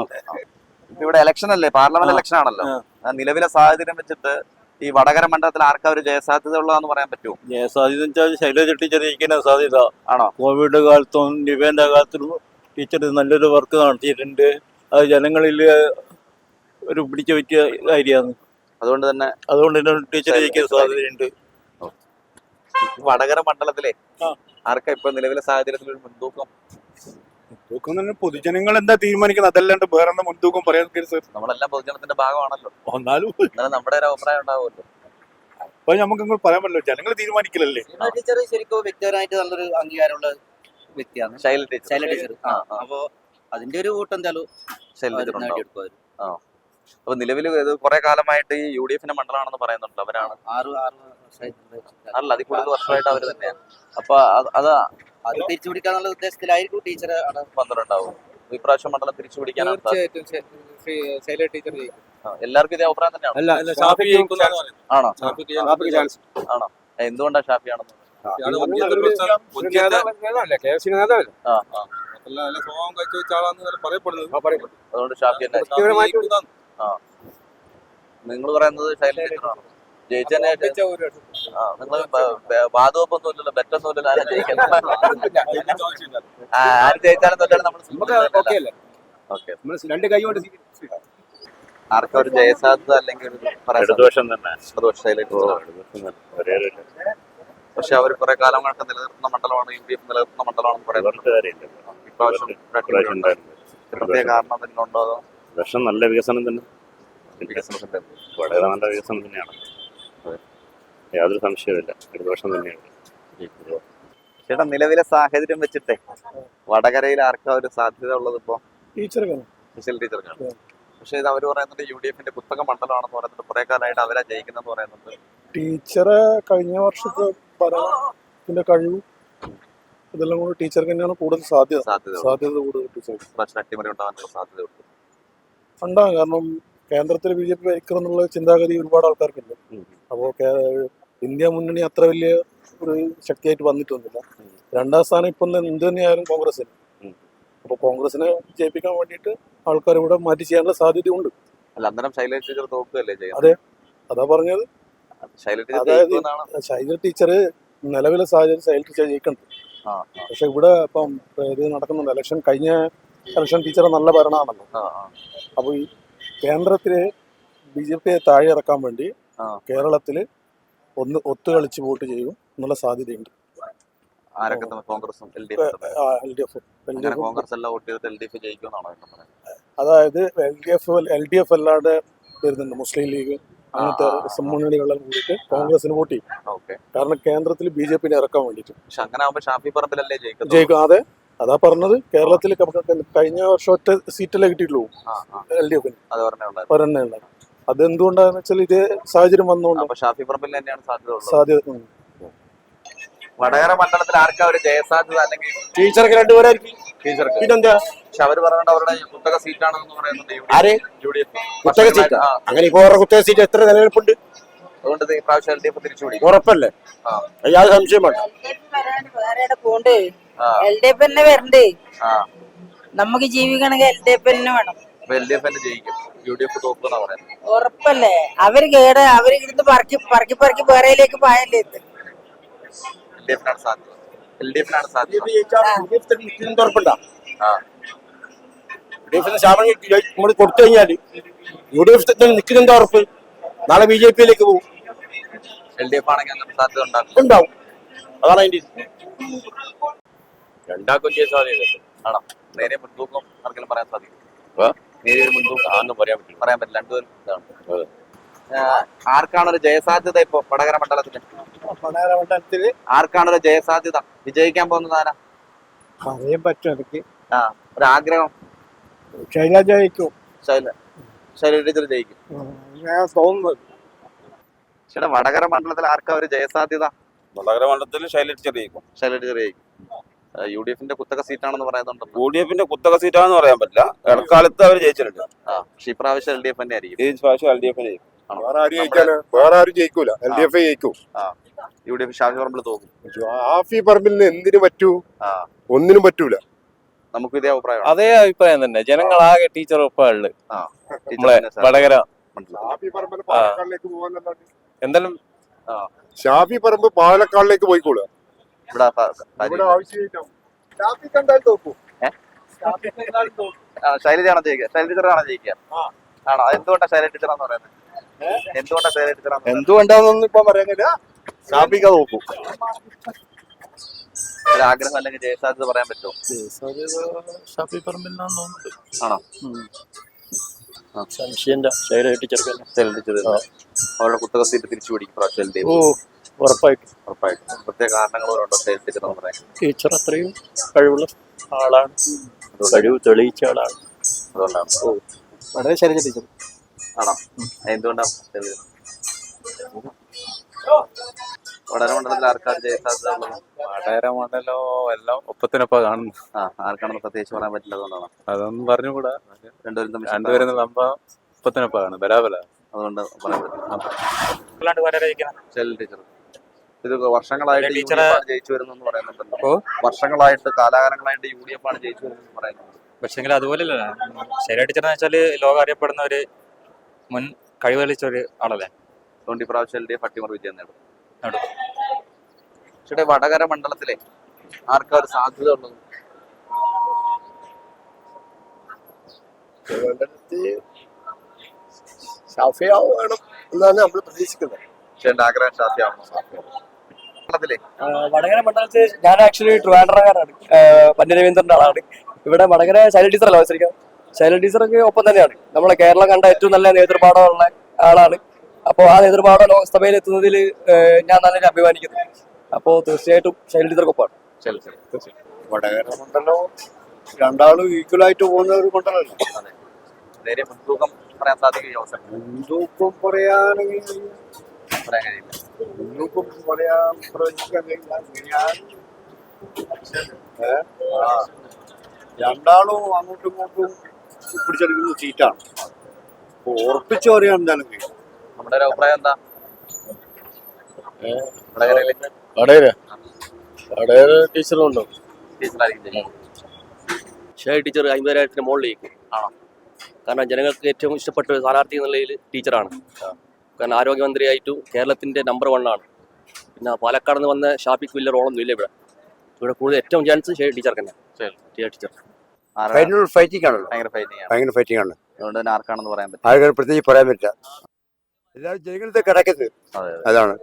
ഇവിടെ ഇലക്ഷൻ അല്ലേ? പാർലമെന്റ് ഇലക്ഷൻ ആണല്ലോ. ആ. നിലവിലെ സാഹചര്യം വെച്ചിട്ട് ഈ വടകര മണ്ഡലത്തിൽ ആർക്കാ ഒരു ജയസാധ്യത ഉള്ളതെന്ന് പറയാൻ പറ്റുമോ? ജയസാധ്യത വെച്ചാൽ ശൈലജ ടീച്ചർ സാധ്യത. ആണോ? കോവിഡ് കാലത്തും നിവേന്റെ കാലത്തും ടീച്ചർ നല്ലൊരു വർക്ക് നടത്തിയിട്ടുണ്ട്. അത് ജനങ്ങളിൽ ഒരു പിടിച്ചു പറ്റിയ കാര്യമാണ് അതുകൊണ്ട് തന്നെ അതുകൊണ്ട് തന്നെ ടീച്ചർ ജയിക്കാൻ സാധ്യതയുണ്ട്. വടകര മണ്ഡലത്തിലെ. ആർക്കാ ഇപ്പൊ നിലവിലെ സാഹചര്യത്തിൽ ഒരു മുൻതൂക്കം മുൻതൂക്കം തന്നെ പൊതുജനങ്ങൾ എന്താ തീരുമാനിക്കുന്നത്? അതല്ലാണ്ട് വേറെ എന്താ മുൻതൂക്കം പറയാൻ നമ്മളെല്ലാം പൊതുജനത്തിന്റെ ഭാഗമാണല്ലോ. എന്നാലും നമ്മുടെ ഒരു അഭിപ്രായം ഉണ്ടാവുമല്ലോ. അപ്പൊ നമുക്ക് ഇങ്ങോട്ട് പറയാൻ പറ്റില്ല. ജനങ്ങൾ തീരുമാനിക്കില്ലല്ലേ ടീച്ചർ ശരിക്കും വ്യക്തിപരമായിട്ട് നല്ലൊരു അംഗീകാരമുള്ള വ്യക്തിയാണ്. Shaila teacher Shaila teacher. അപ്പോ അതിന്റെ ഒരു വോട്ട് എന്തായാലും ശൈല ടീച്ചർ ഉണ്ടാവും. നേടിയെടുക്കും അവർ. അപ്പൊ നിലവിൽ ഇത് കുറെ കാലമായിട്ട് ഈ യു ഡി എഫിന്റെ മണ്ഡലമാണെന്ന് പറയുന്നുണ്ട്. അവരാണ്. അല്ല അതിൽ കൂടുതൽ വർഷമായിട്ട് അവർ തന്നെയാണ് അപ്പൊ അത് അത് തിരിച്ചു പിടിക്കാന്നുള്ള ഉദ്ദേശത്തിലായിരിക്കും ടീച്ചർ ആണ്. പന്ത്രണ്ടാവും. ഇപ്രാവശ്യം മണ്ഡലം തിരിച്ചു പിടിക്കാനാണ്. ശൈല ടീച്ചർ എല്ലാവർക്കും ഇതേ അഭിപ്രായം തന്നെയാണ്? ഷാഫി ആണോ? ആണോ? ഏ, എന്തുകൊണ്ടാ ഷാഫിയാണെന്ന് ആ. ആ സ്വഭാവം കാഴ്ചവെച്ച ആളാന്ന് പറയപ്പെടുന്നത്. അതുകൊണ്ട് ഷാഫി നിങ്ങൾ പറയുന്നത് ശൈല ടീച്ചറാണ് ജയിച്ചതിനെ നിങ്ങൾ ബാധവൊന്നും ഇല്ലല്ലോ ബെറ്റൊന്നും ഇല്ലല്ലോ ആരും ജയിക്കുന്നത് ആ, ആര് ജയിച്ചാലും തോറ്റാലും നമ്മൾ ഓക്കെ. രണ്ട് കൈ കൊണ്ട് ആർക്കും ഒരു ജയസാധ്യത അല്ലെങ്കിൽ. പക്ഷെ അവർ കുറെ കാലങ്ങൾക്ക് നിലനിർത്തുന്ന മണ്ഡലമാണ് യു ഡി എഫ് നിലനിർത്തുന്ന മണ്ഡലമാണെന്ന് പറയുന്നത്. ഇപ്രാവശ്യം പ്രത്യേക കാരണം ഉണ്ടോ അതോ? നല്ല വികസനം തന്നെ. വികസനത്തിന്റെ വളരെ നല്ല വികസനം തന്നെയാണ്. യാതൊരു സംശയമില്ല ദോഷം തന്നെയാണ്. ചേട്ടാ നിലവിലെ സാഹചര്യം വെച്ചിട്ടെ വടകരയിൽ ആർക്കാ ഒരു സാധ്യത ഉള്ളത് ഇപ്പോ? ടീച്ചർ സുശീൽ ടീച്ചർക്കാണ്. പക്ഷെ ഇത് അവർ പറയുന്നുണ്ട് യു ഡി എഫിന്റെ പുസ്തക മണ്ഡലമാണെന്ന് പറയുന്നുണ്ട്. കുറെ കാലമായിട്ട് അവരാ ജയിക്കുന്നെന്ന് പറയുന്നുണ്ട്. ടീച്ചറെ കഴിഞ്ഞ വർഷത്തെ ഭരണത്തിന്റെ കഴിവും ഇതെല്ലാം കൂടി ടീച്ചർക്ക് തന്നെയാണ് കൂടുതൽ സാധ്യത. സാധ്യത സാധ്യത കൂടുതൽ ടീച്ചർക്ക്. പ്രശ്നം അട്ടിമറി ഉണ്ടാകാനുള്ള സാധ്യതയുണ്ട് ഉണ്ടാകും. കാരണം കേന്ദ്രത്തിൽ ബി ജെ പി ഭരിക്കണം എന്നുള്ള ചിന്താഗതി ഒരുപാട് ആൾക്കാർക്കുണ്ട്. അപ്പോ അപ്പോൾ ഇന്ത്യ മുന്നണി അത്ര വലിയ ഒരു ശക്തിയായിട്ട് വന്നിട്ടൊന്നുമില്ല. രണ്ടാം സ്ഥാനം ഇപ്പം എന്ത് തന്നെയായാലും കോൺഗ്രസിന് അപ്പൊ അപ്പോൾ കോൺഗ്രസിനെ ജയിപ്പിക്കാൻ വേണ്ടിയിട്ട് ആൾക്കാർ ഇവിടെ മാറ്റി ചെയ്യാനുള്ള സാധ്യതയുണ്ട്. അല്ല അന്നേരം ശൈലജ ടീച്ചർ തോക്കുകയല്ലേ ചെയ്യുന്നത് അതെ. അതാ പറഞ്ഞത്. ശൈലജ അതായത് ശൈലജ ശൈല ടീച്ചർ നിലവിലെ സാഹചര്യം ശൈല ടീച്ചർ ജയിക്കണ്ട്. പക്ഷെ ഇവിടെ ഇപ്പം ഇത് നടക്കുന്നുണ്ട്. ഇലക്ഷൻ കഴിഞ്ഞ ഇലക്ഷൻ ടീച്ചറെ നല്ല ഭരണമാണല്ലോ. അപ്പോൾ ഈ കേന്ദ്രത്തിൽ ബി ജെ പിയെ താഴെ ഇറക്കാൻ വേണ്ടി ആ. ഒന്ന് ഒത്തുകളിച്ച് വോട്ട് ചെയ്യും എന്നുള്ള സാധ്യതയുണ്ട്. ആരൊക്കെ കോൺഗ്രസും എൽ ഡി എഫും? L D F. L D അങ്ങനെ എഫ് കോൺഗ്രസ് എല്ലാം വോട്ട് ചെയ്തിട്ട് എൽ ഡി എഫ് ജയിക്കുമെന്നാണോ പറയുന്നത്? അതായത് L D F L D F അല്ലാതെ വരുന്നുണ്ട്. മുസ്ലിം ലീഗ് അങ്ങനത്തെ. മുന്നണികളെല്ലാം കൂടിയിട്ട് കോൺഗ്രസിന് വോട്ട് ചെയ്യും. കാരണം കേന്ദ്രത്തിൽ ബി ജെ പിന്നെ ഇറക്കാൻ വേണ്ടിയിട്ട്. അങ്ങനെ ആകുമ്പോൾ ഷാഫി പറമ്പിലല്ലേ ജയിക്കുന്നത് ജയിക്കും. അതെ. അതാ പറഞ്ഞത്. കേരളത്തിൽ കഴിഞ്ഞ വർഷം ഒറ്റ സീറ്റല്ലേ കിട്ടിയിട്ടുള്ളൂ എൽ ഡി എഫിന്. ഒരെണ്ണേ ഉള്ളത് അതെന്തുകൊണ്ടാന്ന് വെച്ചാൽ ഇതേ സാഹചര്യം വന്നുകൊണ്ട് അപ്പൊ ഷാഫി പറമ്പിൽ തന്നെയാണ് സാധ്യത ഉള്ളത്. സാധ്യത ഉം. വടകര മണ്ഡലത്തിൽ ആർക്കാ ഒരു ജയസാധ്യത അല്ലെങ്കിൽ ടീച്ചർക്ക് രണ്ടുപേരായിരിക്കും. ടീച്ചർക്ക്? പിന്നെന്താ? പക്ഷെ അവർ പറയുന്നത് അവരുടെ കുത്തക സീറ്റാണെന്ന് പറയുന്നുണ്ട് ആരെ? യു ഡി എഫ് കുത്തക സീറ്റാ? അങ്ങനെ ഇപ്പൊ ഓരോ കുത്തക സീറ്റ് എത്ര നിലനിൽപ്പുണ്ട്? അതുകൊണ്ട് ഇത് ഇപ്രാവശ്യം എൽ ഡി എഫ് തിരിച്ചു പിടിക്കും. ഉറപ്പല്ലേ? ആ. യാതൊരു സംശയം വേണ്ട വേറെ പോണ്ട്? ആ. എൽ ഡി എഫ് തന്നെ വരണ്ടേ? ആ. നമുക്ക് ജീവിക്കണമെങ്കിൽ എൽ ഡി എഫ് തന്നെ വേണം. അപ്പൊ എൽ ഡി എഫ് തന്നെ ജയിക്കും. യു ഡി എഫ് തോക്കുന്ന പറയുന്നത്. ഉറപ്പല്ലേ? അവർ കേട് അവർ ഇവിടുന്ന് പറക്കി പറക്കി പറക്കി വേറെയിലേക്ക് പോയല്ലേ ഇത്? എൽ ഡി എഫിനാണ് സാധ്യത. എൽ ഡി എഫിനാണ് സാധ്യത ഉറപ്പുണ്ടാ. ആ. ഡി എഫിന് ശാപം നമ്മൾ കൊടുത്തു കഴിഞ്ഞാൽ യു ഡി എഫ് ഉറപ്പ് നാളെ ബി ജെ പിയിലേക്ക് പോകും. എൽ ഡി എഫ് ആണെങ്കിൽ അങ്ങനെ സാധ്യത ഉണ്ടാക്കും. ഉണ്ടാവും. അതാണ് അതിന്റെ രണ്ടാക്കും ചെയ്യാൻ സാധ്യത ആണോ? നേരെ മുൻതൂക്കം ആർക്കെങ്കിലും പറയാൻ സാധിക്കും ആ? നേരിയ മുൻതൂക്കം ആന്നും പറയാൻ പറ്റില്ല. പറയാൻ പറ്റില്ല. രണ്ടുപേരും ഇതാണ്. ആർക്കാണ് ഒരു ജയസാധ്യത ഇപ്പൊ വടകര മണ്ഡലത്തിന് വടകര മണ്ഡലത്തിൽ ആർക്കാണ് ഒരു ജയസാധ്യത? വിജയിക്കാൻ പോകുന്നത് ആരാ? പറയാൻ പറ്റും എനിക്ക്. ആ ഒരു ആഗ്രഹം ശൈലജ ജയിക്കും. ശൈല ശൈല ടീച്ചർ ജയിക്കും. ഞാൻ തോന്നുന്നത്. ചേട്ടാ വടകര മണ്ഡലത്തിൽ ആർക്കാ ഒരു ജയസാധ്യത? വടകര മണ്ഡലത്തിൽ ടീച്ചർ ജയിക്കും. ശൈല ടീച്ചർ ജയിക്കും. യു ഡി എഫിന്റെ കുത്തക സീറ്റാണെന്ന് പറയുന്നുണ്ട് യു ഡി എഫിന്റെ കുത്തക സീറ്റാണെന്ന് പറയാൻ പറ്റില്ല. ഇടക്കാലത്ത് അവർ ജയിച്ചിട്ടുണ്ട്. ആ പക്ഷെ ഇപ്രാവശ്യം എൽ ഡി എഫ് തന്നെ ആയിരിക്കും. ഈ പ്രാവശ്യം എൽ ഡി എഫിന് വേറെ ആരും ജയിക്കാന് വേറെ ആരും ജയിക്കൂല. എൽ ഡി എഫ് ജയിക്കും. U D F Shafi Parambil തോക്കും. ഷാഫി പറമ്പിലിന് എന്തിനു പറ്റൂ? ഒന്നിനും പറ്റൂല. നമുക്ക് ഇതേ അഭിപ്രായമാണ്. അതേ അഭിപ്രായം തന്നെ. ജനങ്ങളാകെ ടീച്ചർ ഒപ്പമുള്ളത് ആ നമ്മളെ വടകര. എന്തായാലും ഷാഫി പറമ്പ് പാലക്കാടിലേക്ക് പോയിക്കോളുക. ഇവിടെ ശൈലജയാണോ ജയിക്കുക ശൈലജ ആണോ ജയിക്കുക ആണോ? എന്തുകൊണ്ടാ ശൈലജ ടീച്ചറാന്ന് പറയുന്നത് എന്തുകൊണ്ടാ ശൈലജ ടീച്ചറാന്ന് എന്തുകൊണ്ടാന്നൊന്നും ഇപ്പൊ പറയാനില്ല ഷാഫിക്ക തോക്കും. ആഗ്രഹം അല്ലെങ്കിൽ ജയസാധ്യത പറയാൻ പറ്റുമോ? ഷാഫി പറമ്പിലാന്ന് ആണോ? ടീച്ചർക്ക് ടീച്ചർ അവരുടെ കുത്തക സീറ്റ് തിരിച്ചു പിടിക്കും പ്രാവശ്യം ഉറപ്പായിട്ടും. ഉറപ്പായിട്ടും. പ്രത്യേക കാരണങ്ങളുണ്ടോ ശൈലജ നമ്മുടെ ടീച്ചർ അത്രയും കഴിവുള്ള ആളാണ്. കഴിവ് തെളിയിച്ച ആളാണ്. അതുകൊണ്ടാണ്. വളരെ ശരി ടീച്ചർ. ആണോ? എന്തുകൊണ്ടാണ് വടകര മണ്ഡലത്തിൽ ആർക്കാണ് ജയസാധ്യത വടകര മണ്ഡലോ എല്ലാം ഒപ്പത്തിനൊപ്പം കാണുന്നു. ആ ആർക്കാണെന്ന് പ്രത്യേകിച്ച് പറയാൻ പറ്റില്ല അതുകൊണ്ടാണ്? അതൊന്നും പറഞ്ഞുകൂടാ. രണ്ടുപേരും തമ്മിൽ രണ്ടുപേരും നമ്പ ഒപ്പത്തിനൊപ്പം കാണും ബലാബല അതുകൊണ്ട് പറയാൻ പറ്റില്ല. ടീച്ചർ. ഇത് വർഷങ്ങളായിട്ട് യു ഡി എഫ് ആണ് ജയിച്ചു വരുന്നെന്ന് പറയുന്നുണ്ടല്ലോ. വർഷങ്ങളായിട്ട് കാലാകാലങ്ങളായിട്ട് യു ഡി എഫ് ആണ് ജയിച്ചു വരുന്നെന്ന് പറയുന്നുണ്ട് പക്ഷെങ്കിൽ അതുപോലെയല്ല ശൈല ടീച്ചർ എന്ന് വെച്ചാൽ ലോകം അറിയപ്പെടുന്ന ഒരു മുൻ കഴിവളിച്ച ഒരു ആളല്ലേ? അതുകൊണ്ട് ഇപ്രാവശ്യം എൽ ഡി എഫ് അട്ടിമറി വിജയം നേടും. നേടും. ചേട്ടാ വടകര മണ്ഡലത്തിലെ ആർക്കാ ഒരു സാധ്യത ഉള്ളത്? ഷാഫിയാവും വേണം എന്നാണ് നമ്മൾ പ്രതീക്ഷിക്കുന്നത്. പക്ഷേ എന്റെ ആഗ്രഹം ഷാഫിയാണോ മണ്ഡലത്തിലെ വടകര മണ്ഡലത്തിൽ ഞാൻ ആക്ച്വലി ട്രിവാൻഡ്രക്കാരാണ് പന്നി രവീന്ദ്രന്റെ ആളാണ്. ഇവിടെ വടകര ശൈല ടീച്ചറല്ല മത്സരിക്കാം ശൈല ടീച്ചർക്ക് ഒപ്പം തന്നെയാണ്. നമ്മളെ കേരളം കണ്ട ഏറ്റവും നല്ല നേതൃപാഠമുള്ള ആളാണ്. അപ്പോൾ ആ നേതൃപാഠം ലോക്സഭയിൽ എത്തുന്നതിൽ ഞാൻ നല്ല അഭിമാനിക്കുന്നു. അപ്പോൾ തീർച്ചയായിട്ടും ശൈല ടീച്ചർക്കൊപ്പമാണ്. വടകര മണ്ഡലം രണ്ടാളും ഈക്വൽ ആയിട്ട് പോകുന്ന ഒരു മണ്ഡലമല്ലേ? നേരെ മുൻതൂക്കം പറയാൻ സാധിക്കും മുൻതൂക്കം പറയാണെങ്കിൽ പറയാൻ കഴിയില്ല മുൻതൂക്കം പറയാൻ പ്രവചിക്കാൻ കഴിയില്ല ഞാൻ ഏ? ആ. രണ്ടാളും അങ്ങോട്ടും ഇങ്ങോട്ടും പിടിച്ചെടുക്കുന്ന സീറ്റാണ് ഉറപ്പിച്ചു പറയാൻ എന്തായാലും കഴിയും. നമ്മുടെ ഒരു അഭിപ്രായം എന്താ? വടകര. വടകര ടീച്ചറുണ്ടോ? ടീച്ചർ അമ്പതിനായിരത്തിന് മുകളിലേക്ക്. ആണോ? കാരണം ജനങ്ങൾക്ക് ഏറ്റവും ഇഷ്ടപ്പെട്ട ഒരു സ്ഥാനാർത്ഥി എന്നുള്ളതിൽ ടീച്ചറാണ്. കാരണം ആരോഗ്യമന്ത്രിയായിട്ടും കേരളത്തിന്റെ നമ്പർ വണ്ണാണ് ആണ്. പിന്നെ പാലക്കാട് നിന്ന് വന്ന ഷാഫിക്ക് വലിയ റോളൊന്നും ഇല്ല ഇവിടെ. ഇവിടെ കൂടുതൽ ഏറ്റവും ചാൻസ് ടീച്ചർക്ക് തന്നെ ശരി. ടീച്ചർ ഫൈനൽ ഫൈറ്റിംഗ് ആണല്ലോ. ഭയങ്കര ഫൈറ്റിംഗ് ആണ്. ഭയങ്കര ഫൈറ്റിംഗ് ആണ്. അതുകൊണ്ട് തന്നെ ആർക്കാണെന്ന് പറയാൻ പറ്റും ആൾക്കാർ പ്രത്യേകിച്ച് പറയാൻ പറ്റില്ല. എല്ലാവരും ജനങ്ങളുടെ കിടക്കുന്നത് അതെ അതാണ്.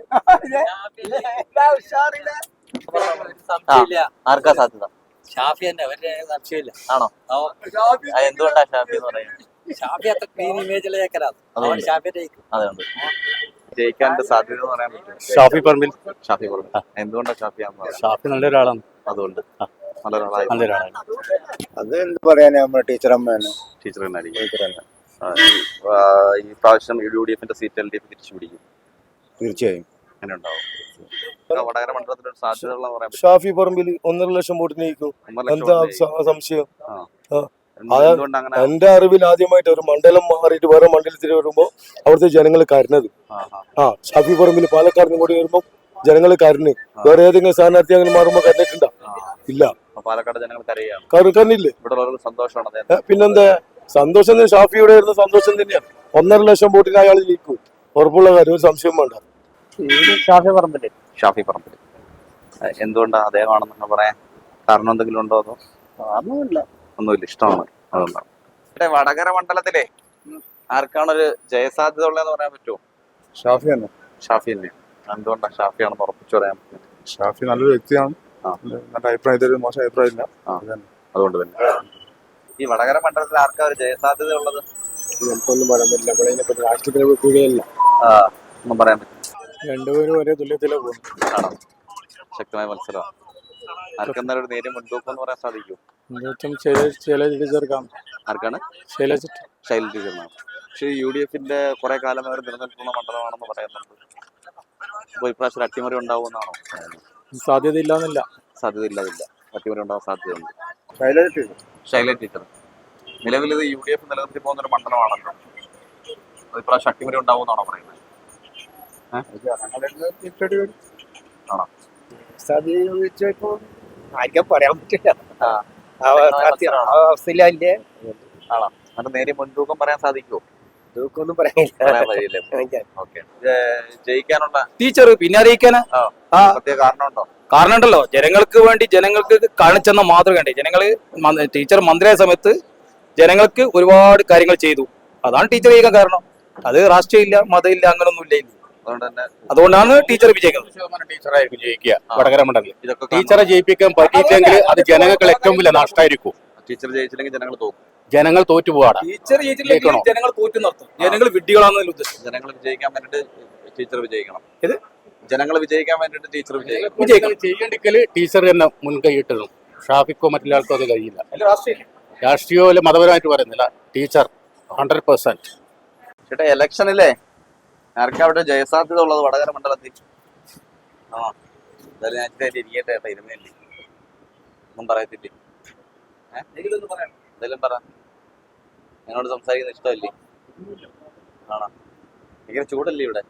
അതെ ആർക്കാ സാധ്യത? ഷാഫി തന്നെ അവരുടെ സംശയമില്ല. ആണോ? ആ, എന്തുകൊണ്ടാ ഷാഫി എന്ന് പറയുന്നത്? ഷാഫി അത്ര ക്ലീൻ അതുകൊണ്ട് സാധ്യത എന്ന് പറയാൻ പറ്റും. ഷാഫി പറമ്പിൽ. ഷാഫി പറഞ്ഞു എന്തുകൊണ്ടാ ഷാഫി ഷാഫി നല്ലൊരാളാണ്. അതുകൊണ്ട്. നല്ലൊരാളായി. നല്ലൊരാളാണ്. അത് എന്ത് പറയാനാ നമ്മുടെ ടീച്ചർ അമ്മയാണ് ടീച്ചർ തന്നെ ടീച്ചർ തന്നെ. ആ, ഈ- പ്രാവശ്യം യു ഡി എഫിന്റെ സീറ്റ് എൽ ഡി എഫ് തിരിച്ചു പിടിക്കും. തീർച്ചയായും. അങ്ങനെ ഉണ്ടാവും വടകര മണ്ഡലത്തിൽ സാധ്യതയുള്ള ഷാഫി പറമ്പിൽ ഒന്നര ലക്ഷം വോട്ടിന് ജയിക്കും. എന്താ. സംശയം? എന്റെ അറിവിൽ ആദ്യമായിട്ട് ഒരു മണ്ഡലം മാറിയിട്ട് വേറെ മണ്ഡലത്തിൽ വരുമ്പോ അവിടുത്തെ ജനങ്ങൾ കരുന്നത് ആ, ഷാഫി പറമ്പിൽ പാലക്കാട് നിന്ന് കൂടി വരുമ്പോ ജനങ്ങൾ കരുന്ന് വേറെ ഏതെങ്കിലും സ്ഥാനാർത്ഥി അങ്ങനെ മാറുമ്പോ കരുന്നിട്ടുണ്ടോ ഇല്ല. പാലക്കാട് ജനങ്ങൾ പിന്നെന്താ? സന്തോഷം ഷാഫിയുടെ വരുന്ന സന്തോഷം തന്നെയാണ് ഒന്നര ലക്ഷം വോട്ടിന് അയാൾ ജയിക്കും. ഉറപ്പുള്ള കാര്യം ഒരു സംശയം വേണ്ട. ഷാഫി പറമ്പില്ലേ ഷാഫി പറമ്പിൽ എന്തുകൊണ്ടാണ് അദ്ദേഹമാണെന്ന് പറയാൻ കാരണം എന്തെങ്കിലും ഉണ്ടോ അതോ? ഒന്നുമില്ല ഒന്നുമില്ല ഇഷ്ടമാണ് അതുകൊണ്ടാണ് ഇവിടെ വടകര മണ്ഡലത്തിലെ ആർക്കാണ് ഒരു ജയസാധ്യത ഉള്ളതെന്ന് പറയാൻ പറ്റുമോ? ഷാഫി തന്നെ. ഷാഫി തന്നെ. എന്തുകൊണ്ടാണ് ഷാഫിയാണെന്ന് ഉറപ്പിച്ചു പറയാൻ പറ്റും ഷാഫി നല്ലൊരു വ്യക്തിയാണ്. നല്ല അഭിപ്രായം ഇതൊരു മോശം അഭിപ്രായം ഇല്ല. അതുകൊണ്ട് തന്നെ. ഈ വടകര മണ്ഡലത്തിൽ ആർക്കാ ഒരു ജയസാധ്യത ഉള്ളത്? നമുക്കൊന്നും പറയാൻ പറ്റില്ല. ഇവിടെ ഇതിനെപ്പറ്റി രാഷ്ട്രീയത്തിനെ വെക്കുകയല്ല ആ, ഒന്നും പറയാൻ പറ്റില്ല. രണ്ടുപേരും ഒരേ തുല്യത്തിലെ പോകും ശക്തമായ മത്സരമാണ്. ആർക്കെന്നാലും നേരെ നേരിയ മുൻതൂക്കം എന്ന് പറയാൻ സാധിക്കും ശൈലജ ടീച്ചർക്കാണ് ആർക്കാണ്? ശൈലജ് ശൈലജ് ടീച്ചറിനാണ് പക്ഷേ യു ഡി എഫിന്റെ കുറെ കാലം അവർ നിലനിൽക്കുന്ന മണ്ഡലമാണെന്ന് പറയുന്നുണ്ട്. അപ്പോൾ ഇപ്രാവശ്യം അട്ടിമറി ഉണ്ടാവുമെന്നാണോ? സാധ്യത ഇല്ലാന്നില്ല സാധ്യതയില്ലാതില്ല. അട്ടിമറി ഉണ്ടാവാൻ സാധ്യതയുണ്ട്. ശൈലജ് ടീച്ചർ ശൈല ടീച്ചർ നിലവിൽ ഇത് യു ഡി എഫ് നിലനിർത്തി പോകുന്ന ഒരു മണ്ഡലമാണല്ലോ. അത് ഇപ്രാവശ്യം അട്ടിമറി ഉണ്ടാവുമെന്നാണോ പറയുന്നത്? ആണോ? ആർക്കും പറയാൻ പറ്റില്ല. അവസ്ഥയിലെ ആണോ? എന്നിട്ട് നേരെ മുൻതൂക്കം പറയാൻ സാധിക്കുമോ പറയാനില്ല. ഓക്കെ. ജയിക്കാനുള്ള ടീച്ചർ പിന്നെ അറിയിക്കാനാ? കാരണമുണ്ടോ? കാരണം ഉണ്ടല്ലോ ജനങ്ങൾക്ക് വേണ്ടി ജനങ്ങൾക്ക് കാണിച്ചെന്ന മാതൃകയുണ്ട് ജനങ്ങൾ ടീച്ചർ മന്ത്രിയായ സമയത്ത് ജനങ്ങൾക്ക് ഒരുപാട് കാര്യങ്ങൾ ചെയ്തു. അതാണ് ടീച്ചർ ചെയ്യാൻ കാരണം. അത് രാഷ്ട്രീയമില്ല മതമില്ല അങ്ങനൊന്നും ഇല്ല അതുകൊണ്ടാണ് ടീച്ചർ വിജയിക്കുന്നത്. ടീച്ചറായിരിക്കും ജയിക്കുക. വടകര മണ്ഡലത്തിൽ. ഇതൊക്കെ ടീച്ചറെ ജയിപ്പിക്കാൻ പറ്റിയില്ലെങ്കിൽ അത് ജനങ്ങൾക്ക് ഏറ്റവും വലിയ നഷ്ടമായിരിക്കും. ടീച്ചർ ജയിച്ചില്ലെങ്കിൽ ജനങ്ങൾ തോക്കും. ജനങ്ങൾ തോറ്റുപോകാടാ ടീച്ചർ ജയിച്ചില്ലെങ്കിൽ ജനങ്ങൾ തോറ്റു നിർത്തും. ജനങ്ങൾ വിഡ്ഢികളാണെന്നല്ല ഉദ്ദേശം ജനങ്ങൾ വിജയിക്കാൻ വേണ്ടിട്ട് ടീച്ചർ വിജയിക്കണം. ഇത് ജനങ്ങൾ വിജയിക്കാൻ വേണ്ടിട്ട് ടീച്ചർ വിജയിക്കണം. ചെയ്യേണ്ടിക്കൽ ടീച്ചർ തന്നെ മുൻകൈ ഇട്ടിടും. ഷാഫിക്കോ മറ്റുള്ള ആൾക്കോ അത് കഴിയില്ല. രാഷ്ട്രീയം രാഷ്ട്രീയമോ മതപരമായിട്ട് പറയുന്നില്ല. ടീച്ചർ ഹൺഡ്രഡ് പെർസെന്റ് ചേട്ടാ ഇലക്ഷനില്ലേ ആർക്കാ അവിടെ ജയസാധ്യത ഉള്ളത്? വടകര മണ്ഡലത്തിൽ. ആ എന്തായാലും ഞാൻ ഇരിക്കട്ടെ ചേട്ടാ ഇരുന്നേണ്ടി ഒന്നും പറയത്തില്ലേ. ഏഹ് എന്തെങ്കിലും പറ. എന്നോട് സംസാരിക്കുന്ന ഇഷ്ടമല്ലേ? ആണോ? ഭയങ്കര ചൂടല്ലേ ഇവിടെ?